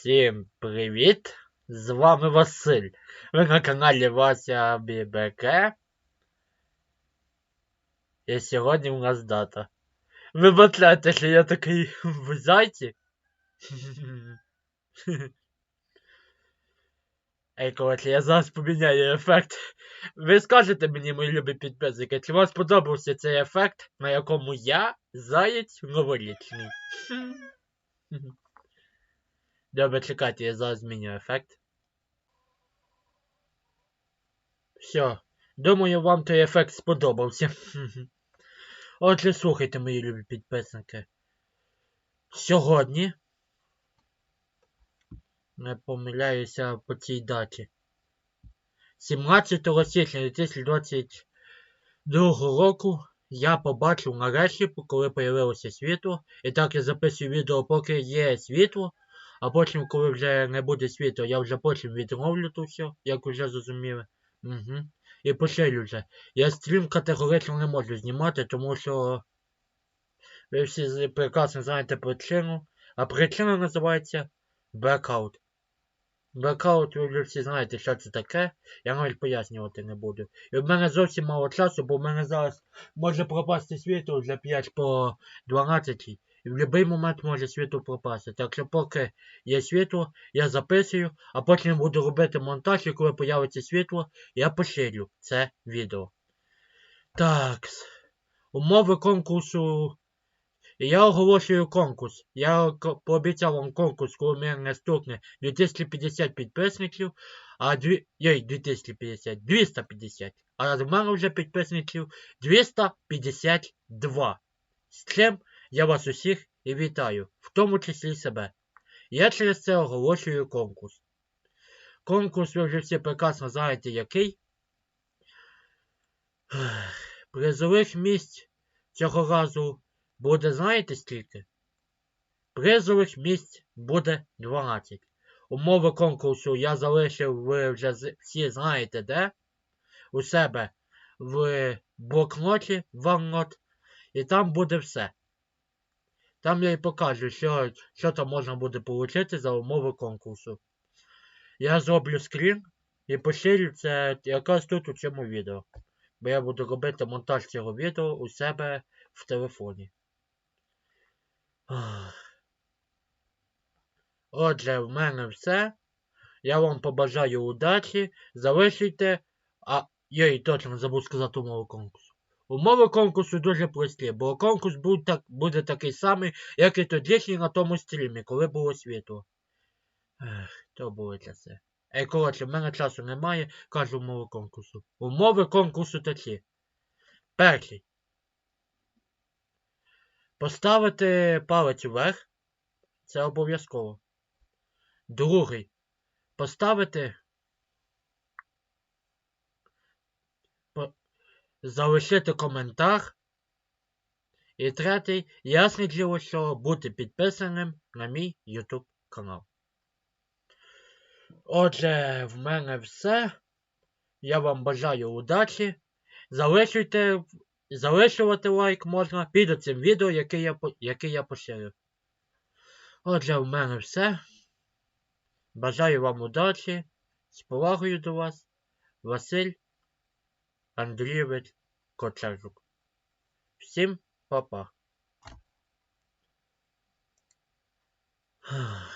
Всім привіт! З вами Василь. Ви на каналі Вася ББК. І сьогодні у нас дата. Ви батляєте, що я такий в зайці? Ей, коротше, я зараз поміняю ефект. Ви скажете мені, мої любі підписники, чи вам сподобався цей ефект, на якому я заєць новорічний. Добре, чекайте, я зараз зміню ефект. Все. Думаю, вам той ефект сподобався. Отже, слухайте, мої любі підписники. Сьогодні. Не помиляюся по цій даті. 17 січня 2022 року я побачив нарешті, коли появилося світло. І так я записую відео, поки є світло. А потім, коли вже не буде світла, я вже потім відновлю то все, як вже зрозуміли. Угу. І поширю вже. Я стрім категорично не можу знімати, тому що ви всі прекрасно знаєте причину. А причина називається Blackout. Blackout, ви вже всі знаєте, що це таке. Я навіть пояснювати не буду. І в мене зовсім мало часу, бо в мене зараз може пропасти світло вже 5 по 12. В будь-який момент може світло пропасти. Так що поки є світло, я записую, а потім буду робити монтаж, і коли появиться світло, я поширю це відео. Так. Умови конкурсу. Я оголошую конкурс. Я пообіцяв вам конкурс, коли в мене наступне 2050 підписників, а дві... Йой, 2050, 250. А в мене вже підписників 252. З чим я вас усіх і вітаю, в тому числі себе. Я через це оголошую конкурс. Конкурс ви вже всі прекрасно знаєте який. Призових місць цього разу буде, знаєте скільки? Призових місць буде 12. Умови конкурсу я залишив, ви вже всі знаєте де. У себе в блокноті OneNote. І там буде все. Там я і покажу, що що там можна буде отримати за умови конкурсу. Я зроблю скрін і поширю це якраз тут у цьому відео. Бо я буду робити монтаж цього відео у себе в телефоні. Отже, в мене все. Я вам побажаю удачі. Залишуйте. А я і точно забув сказати умови конкурсу. Умови конкурсу дуже прості, бо конкурс буде так, буде такий самий, як і тодішній на тому стрімі, коли було світло. Ех, то були часи. Ей, коротше, в мене часу немає, кажу умови конкурсу. Умови конкурсу такі. Перший. Поставити палець вверх. Це обов'язково. Другий. Поставити залишити коментар. І третій, ясне діло, що бути підписаним на мій YouTube канал. Отже, в мене все. Я вам бажаю удачі. Залишуйте, залишувати лайк можна під цим відео, яке я яке я поширю. Отже, в мене все. Бажаю вам удачі. З повагою до вас. Василь. Андрійович Кочержук. Всім па-па.